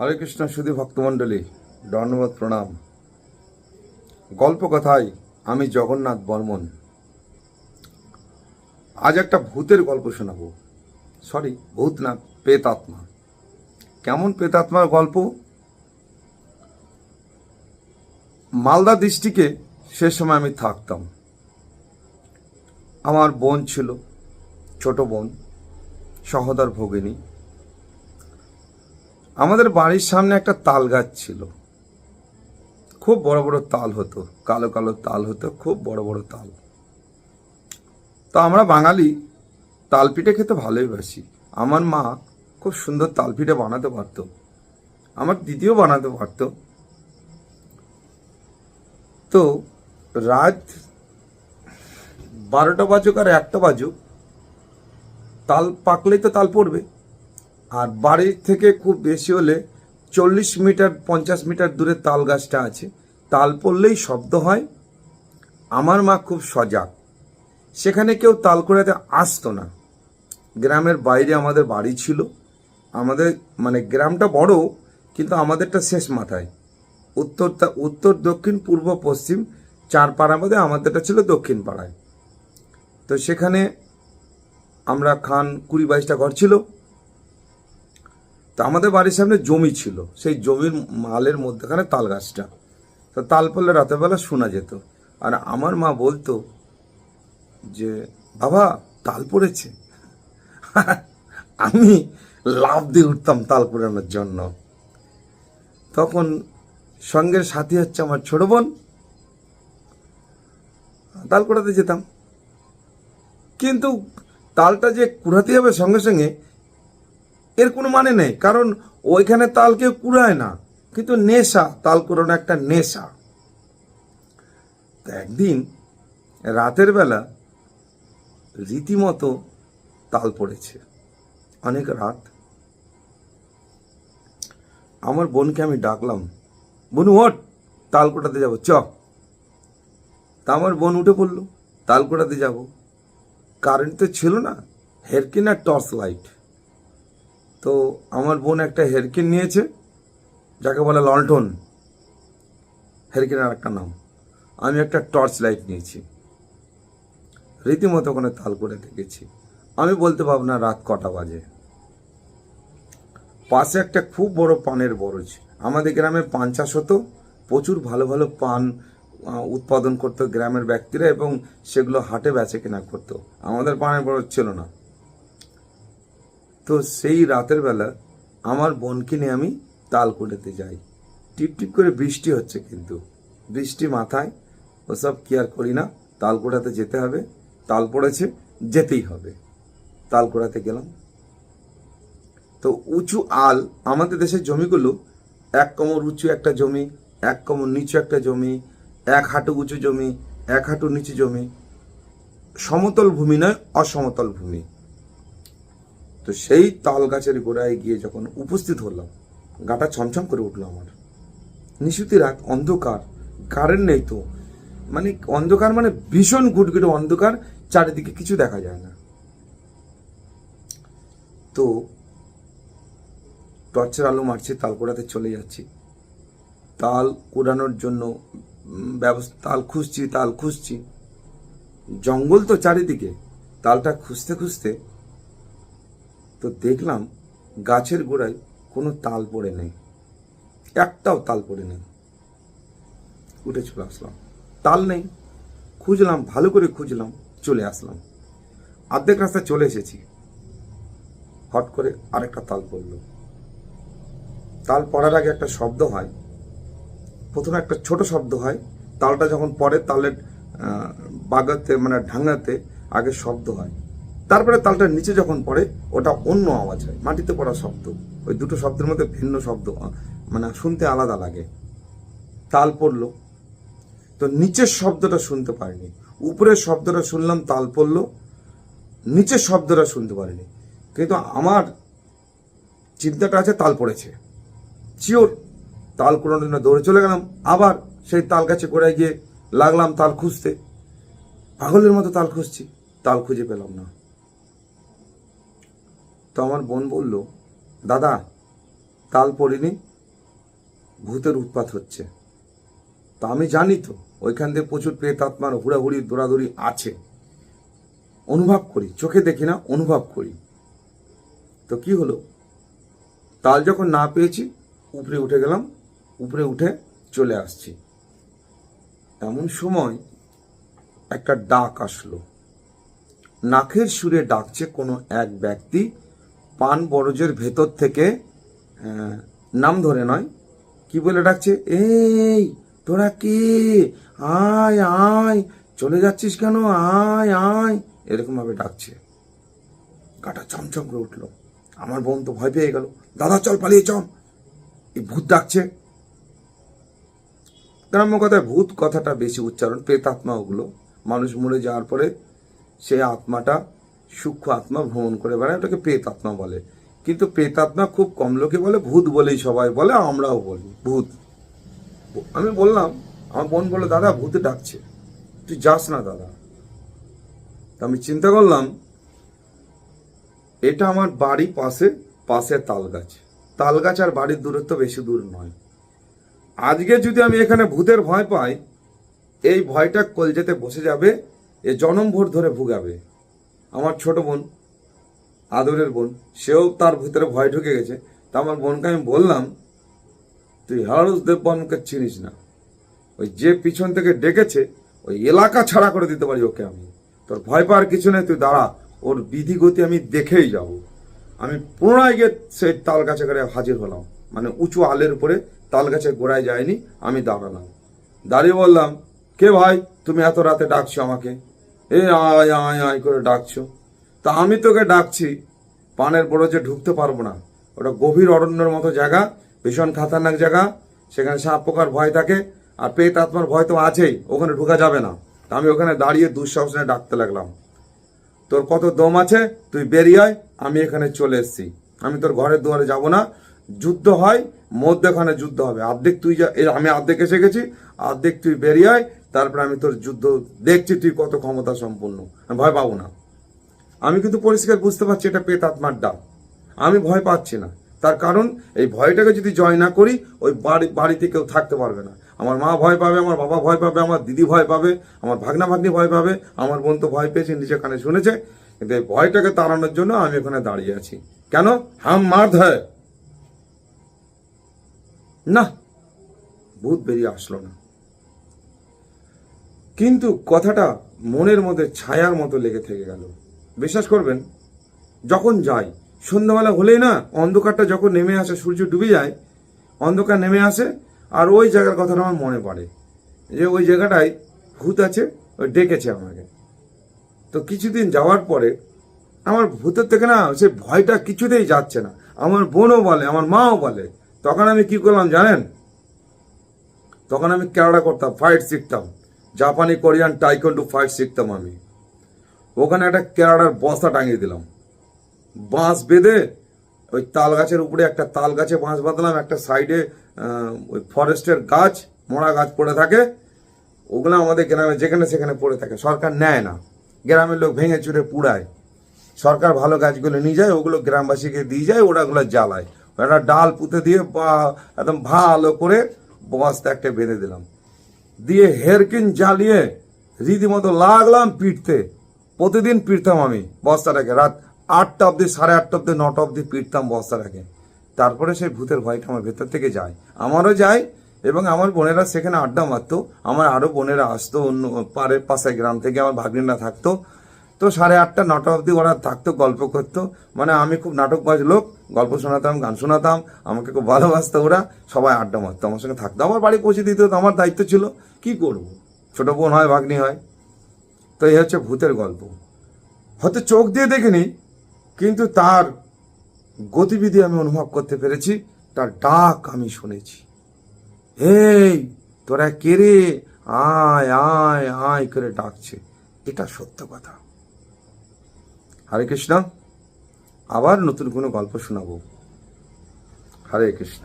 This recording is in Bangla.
হরে কৃষ্ণ সুধী ভক্তমণ্ডলী দণ্ডবোধ প্রণাম। গল্প কথায় আমি জগন্নাথ বর্মন। আজ একটা ভূতের গল্প শোনাবো। সরি, ভূত না পেতাত্মা কেমন পেতাত্মার গল্প? মালদা ডিস্ট্রিক্টে সে সময় আমি থাকতাম। আমার বোন ছিল, ছোট বোন, সহদর ভগিনী। আমাদের বাড়ির সামনে একটা তাল গাছ ছিল। খুব বড় বড় তাল হতো, কালো কালো তাল হতো, খুব বড় বড় তাল। তো আমরা বাঙালি, তাল পিঠে খেতে ভালোই বাসি। আমার মা খুব সুন্দর তাল পিঠে বানাতে পারতো। আমার দিদিও বানাতে পারতো। তো রাত বারোটা বাজুক আর একটা বাজুক, তাল পাকলেই তো তাল পড়বে। আর বাড়ির থেকে খুব বেশি হলে চল্লিশ মিটার, পঞ্চাশ মিটার দূরে তাল গাছটা আছে। তাল পড়লেই শব্দ হয়। আমার মা খুব সজাগ। সেখানে কেউ তাল কুড়াতে আসতো না। গ্রামের বাইরে আমাদের বাড়ি ছিল। আমাদের মানে গ্রামটা বড়, কিন্তু আমাদেরটা শেষ মাথায়। উত্তর উত্তর, দক্ষিণ, পূর্ব, পশ্চিম চার পাড়ার মধ্যে আমাদেরটা ছিল দক্ষিণ পাড়ায়। তো সেখানে আমরা খান কুড়ি বাইশটা ঘর ছিল। তো আমাদের বাড়ির সামনে জমি ছিল। সেই জমির মালের মধ্যেখানে তাল গাছটা তো তাল পড়লে রাতের বেলা শোনা যেত। আর আমার মা বলতো যে, বাবা, তাল পড়েছে। আমি লাভ দিয়ে উঠতাম তাল পোড়ানোর জন্য। তখন সঙ্গের সাথী হচ্ছে আমার ছোট বোন। তাল কুড়াতে যেতাম। কিন্তু তালটা যে কুড়াতে হবে সঙ্গে সঙ্গে এর কোনো মানে নেই, কারণ ওইখানে তাল কেউ কুড়ায় না, কিন্তু নেশা, তাল কুড়ানো একটা নেশা। তো একদিন রাতের বেলা রীতিমতো তাল পড়েছে, অনেক রাত। আমার বোনকে আমি ডাকলাম, বোন ওট তাল কোটাতে যাব, চ। তা আমার বোন উঠে পড়ল তাল কোটাতে যাব। কারেন্ট তো ছিল না হেরকিন টর্চ লাইট। তো আমার বোন একটা হেরকিন নিয়েছে, যাকে বলে লন্ঠন হেরকিনের একটা নাম। আমি একটা টর্চ লাইট নিয়েছি। রীতিমতো ওখানে তাল করে দেখেছি। আমি বলতে পারব না রাত কটা বাজে। পাশে একটা খুব বড় পানের বরজ। আমাদের গ্রামে পান চাষ হতো। প্রচুর ভালো ভালো পান উৎপাদন করতো গ্রামের ব্যক্তিরা এবং সেগুলো হাটে বেচে কেনা করতো। আমাদের পানের বরজ ছিল না। তো সেই রাতের বেলা আমার বোনকে নিয়ে আমি তাল কুড়াতে যাই। টিপ টিপ করে বৃষ্টি হচ্ছে কিন্তু। বৃষ্টি মাথায়, ওসব কেয়ার করি না। তাল কুড়াতে যেতে হবে। তাল পড়েছে, যেতেই হবে। তাল কুড়াতে গেলাম। তো উঁচু আল, আমাদের দেশের জমিগুলো এক কোমর উঁচু একটা জমি, এক কোমর নিচু একটা জমি, এক হাঁটু উঁচু জমি, এক হাঁটু নিচু জমি। সমতল ভূমি নয়, অসমতল ভূমি। তো সেই তাল গাছের গোড়ায় গিয়ে যখন উপস্থিত হলাম, গাটা ছমছম করে উঠল আমার। নিশুতি রাত অন্ধকার কারেন্ট নেই তো। মানে অন্ধকার মানে ভীষণ গুটগুটে অন্ধকার, চারিদিকে কিছু দেখা যায় না। তো টর্চের আলো মারছে, তাল কোড়াতে চলে যাচ্ছি। তাল কোড়ানোর জন্য ব্যবস্থা, তাল খুঁজছি তাল খুঁজছি। জঙ্গল তো চারিদিকে। তালটা খুঁজতে খুঁজতে তো দেখলাম গাছের গোড়ায় কোনো তাল পড়ে নেই। একটাও তাল পড়ে নেই। উঠে চলে আসলাম। তাল নেই। খুঁজলাম, ভালো করে খুঁজলাম, চলে আসলাম। অর্ধেক রাস্তা চলে এসেছি। হট করে আরেকটা তাল পড়ল। তাল পড়ার আগে একটা শব্দ হয়। প্রথমে একটা ছোট শব্দ হয়। তালটা যখন পড়ে, তালের বাগাতে মানে ঢাঙ্গাতে আগে শব্দ হয়। তারপরে তালটার নিচে যখন পড়ে, ওটা অন্য আওয়াজ হয়, মাটিতে পড়া শব্দ। ওই দুটো শব্দের মধ্যে ভিন্ন শব্দ মানে শুনতে আলাদা লাগে। তাল পড়ল। তো নিচের শব্দটা শুনতে পারিনি। উপরের শব্দটা শুনলাম, তাল পড়ল। নিচের শব্দটা শুনতে পারিনি। কিন্তু আমার চিন্তাটা আছে, তাল পড়েছে। চিওর তাল কোনোর জন্য দৌড়ে চলে গেলাম। আবার সেই তাল গাছে গোড়ায় গিয়ে লাগলাম তাল খুঁজতে। পাগলের মতো তাল খুঁজছি, তাল খুঁজে পেলাম না। আমার বোন বলল, দাদা, তাল পড়িনি, ভূতের উৎপাত হচ্ছে। তা আমি জানি তো, ওইখান দিয়ে প্রচুর প্রেত আত্মার হুড়াহুড়ি, দৌড়াদৌড়ি আছে। অনুভব করি, চোখে দেখি না, অনুভব করি। তো কি হলো? তাল যখন না পেয়েছি, উপরে উঠে গেলাম, উপরে উঠে চলে আসছি। এমন সময় একটা ডাক আসলো। নাকের সুরে ডাকছে কোনো এক ব্যক্তি পান বরজের ভেতর থেকে নাম ধরে নয়। কি বলে ডাকছে? এই, তোরা কে? আয় আয়, চলে যাচ্ছিস কেন? আয় আয়। এরকম ভাবে ডাকছে। গাটা চমচম করে উঠল। আমার বোন তো ভয় পেয়ে গেল। দাদা, চল, পালিয়ে চল। এই ভূত ডাকছে। গ্রাম্য কথায় ভূত কথাটা বেশি উচ্চারণ প্রেতাত্মা ওগুলো মানুষ মরে যাওয়ার পরে সেই আত্মাটা সূক্ষ্ম আত্মা ভ্রমণ করে বেড়ায় ওটাকে প্রেত আত্মা বলে। কিন্তু প্রেতাত্মা খুব কম লোকে বলে, ভূত বলেই সবাই বলে আমরাও বলি, ভূত। আমি বললাম, আমার বোন বলল, দাদা, ভূত ডাকছে। তুই যাস না, দাদা। তা আমি চিন্তা করলাম, এটা আমার বাড়ি পাশে পাশে তাল গাছ তাল গাছ আর বাড়ির দূরত্ব বেশি দূর নয়। আজকে যদি আমি এখানে ভূতের ভয় পাই, এই ভয়টা কলজেতে বসে যাবে, এ জনম ভোর ধরে ভুগাবে। আমার ছোট বোন, আদরের বোন, সেও তার ভিতরে ভয় ঢুকে গেছে। তা আমার বোনকে আমি বললাম, তুই হারুস দেববর্মকে চিনিস না। ওই যে পিছন থেকে ডেকেছে, ওই এলাকা ছাড়া করে দিতে পারি ওকে আমি। তোর ভয় পাওয়ার কিছু নেই, তুই দাঁড়া। ওর বিধি গতি আমি দেখেই যাব। আমি পুনরায় গিয়ে সেই তাল গাছে করে হাজির হলাম। মানে উঁচু আলের উপরে তাল গাছে গোড়ায় যায়নি, আমি দাঁড়ালাম। দাঁড়িয়ে বললাম, কে ভাই? তুমি এত রাতে ডাকছো আমাকে? এ আয় আয় আয় করে ডাকছো। তা আমি তোকে ডাকছি। পানের যে ঢুকতে পারব না। ওটা গভীর অরণ্যের মতো জায়গা, ভীষণ খাতারনাক জায়গা। সেখানে সাপ পোকার ভয় থাকে। আর পেট আত্মার ভয় তো আছেই, ওখানে ঢুকা যাবে না। আমি ওখানে দাঁড়িয়ে দুঃসাহসনে ডাকতে লাগলাম। তোর কত দম আছে? তুই বেরিয়ে আয়, আমি এখানে চলে এসেছি। আমি তোর ঘরের দুয়ারে যাব না। যুদ্ধ হয়, মধ্যখানে যুদ্ধ হবে। অর্ধেক তুই আমি অর্ধেক এসে গেছি। অর্ধেক তুই বেরিয়ে আয় তারপরে আমি তোর যুদ্ধ দেখছি তুই কত ক্ষমতা সম্পন্ন। আমি ভয় পাবো না। আমি কিন্তু পরিষ্কার বুঝতে পারছি এটা পেত আত্মার ডাক। আমি ভয় পাচ্ছি না। তার কারণ, এই ভয়টাকে যদি জয় না করি, ওই বাড়ি বাড়িতে কেউ থাকতে পারবে না। আমার মা ভয় পাবে, আমার বাবা ভয় পাবে, আমার দিদি ভয় পাবে, আমার ভাগনা ভাগ্নি ভয় পাবে, আমার বোন তো ভয় পেয়েছে নিচে কানে শুনেছে। কিন্তু এই ভয়টাকে তাড়ানোর জন্য আমি ওখানে দাঁড়িয়ে আছি। কেন? হাম মার হয় না, ভূত বেরিয়ে আসলো না। কিন্তু কথাটা মনের মধ্যে ছায়ার মতো লেগে থেকে গেল। বিশ্বাস করবেন, যখন যাই, সন্ধ্যাবেলা হলেই না, অন্ধকারটা যখন নেমে আসে, সূর্য ডুবে যায়, অন্ধকার নেমে আসে, আর ওই জায়গার কথাটা আমার মনে পড়ে। যে ওই জায়গাটায় ভূত আছে ওই ডেকেছে আমাকে। তো কিছুদিন যাওয়ার পরে আমার ভূতের থেকে না, সে ভয়টা কিছুতেই যাচ্ছে না। আমার বোনও বলে, আমার মাও বলে, তখন আমি কি করলাম জানেন? তখন আমি ক্যারাডা করতাম ফাইট শিখতাম। জাপানি, কোরিয়ান টাইকন্ডু ফাইট শিখতাম আমি। ওখানে একটা ক্যারাডার বস্তা টাঙিয়ে দিলাম। বাঁশ বেঁধে ওই তাল গাছের উপরে একটা তাল গাছে বাঁশ বাঁধলাম, একটা সাইডে ওই ফরেস্টের গাছ মোড়া গাছ পড়ে থাকে। ওগুলো আমাদের গ্রামে যেখানে সেখানে পড়ে থাকে। সরকার নেয় না। গ্রামের লোক ভেঙে চুরে পুড়ায়। সরকার ভালো গাছগুলো নিয়ে যায়, ওগুলো গ্রামবাসীকে দিয়ে যায় ওরাগুলো জ্বালায়। একটা ডাল পুঁতে দিয়ে বা একদম ভালো করে বস্তা একটা বেঁধে দিলাম। দিয়ে হেরকিন জ্বালিয়ে রীতিমতো লাগলাম পিটতে। প্রতিদিন পিটতাম আমি বস্তাটাকে। রাত আটটা অব্দি সাড়ে আটটা অবধি, নটা অবধি পিটতাম বস্তাটাকে। তারপরে সেই ভূতের ভয়টা আমার ভেতর থেকে যায়। আমারও যায় এবং আমার বোনেরা সেখানে আড্ডা মারতো। আমার আরও বোনেরা আসতো অন্য পাড়ের পাশে গ্রাম থেকে, আমার ভাগ্নিরা থাকতো। তো সাড়ে আটটা, নটা অবধি ওরা থাকতো, গল্প করতো। মানে আমি খুব নাটকবাজ লোক, গল্প শোনাতাম, গান শোনাতাম, আমাকে খুব ভালোবাসতো ওরা, সবাই আড্ডা মারতো, আমার সঙ্গে থাকতো। আমার বাড়ি পৌঁছে দিত আমার দায়িত্ব ছিল, কি করব? ছোট বোন হয়, ভাগ্নি হয়। তো এই হচ্ছে ভূতের গল্প। হয়তো চোখ দিয়ে দেখিনি, কিন্তু তার গতিবিধি আমি অনুভব করতে পেরেছি, তার ডাক আমি শুনেছি। এই তোরা কে রে? আয় আয় আয় করে ডাকছে। এটা সত্য কথা। হরে কৃষ্ণ আবার নতুন কোনো গল্প শোনাবো। হরে কৃষ্ণ।